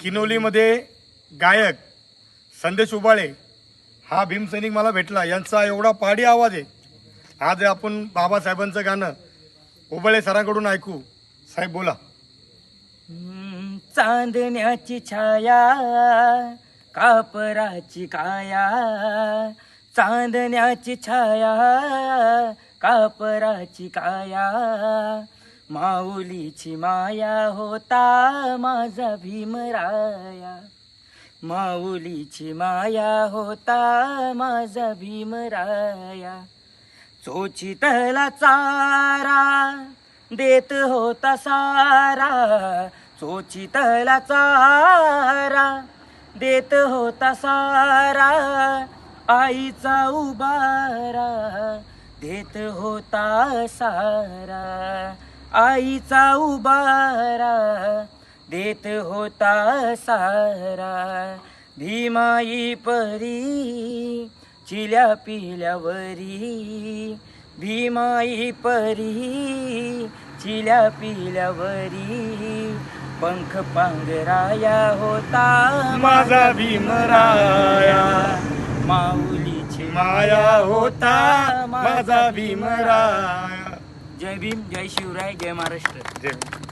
किनोलीमध्ये गायक संदेश उबाळे हा भीमसैनिक मला भेटला. यांचा एवढा पहाडी आवाज आहे. आज आपण बाबासाहेबांचं गाणं उबाळे सरांकडून ऐकू. साहेब बोला. चांदण्याची छाया कापराची काया. चांदण्याची छाया कापराची काया. माऊलीची माया होता माझा भीमराया. माऊलीची माया होता माझा भीमराया. चोचितला चारा देत होता सारा. चोचितला चारा देत होता सारा. आईचा उबारा देत होता सारा. आईचा उबारा देत होता सारा. भीमाई परी चिल्या पिल्यावरी. भीमाई परी चिल्या पिल्यावरी. पंख पांघराया होता माझा भीमराया. माऊलीची माया होता माझा भीमराया. जय भीम जय शिवराय जय महाराष्ट्र. जय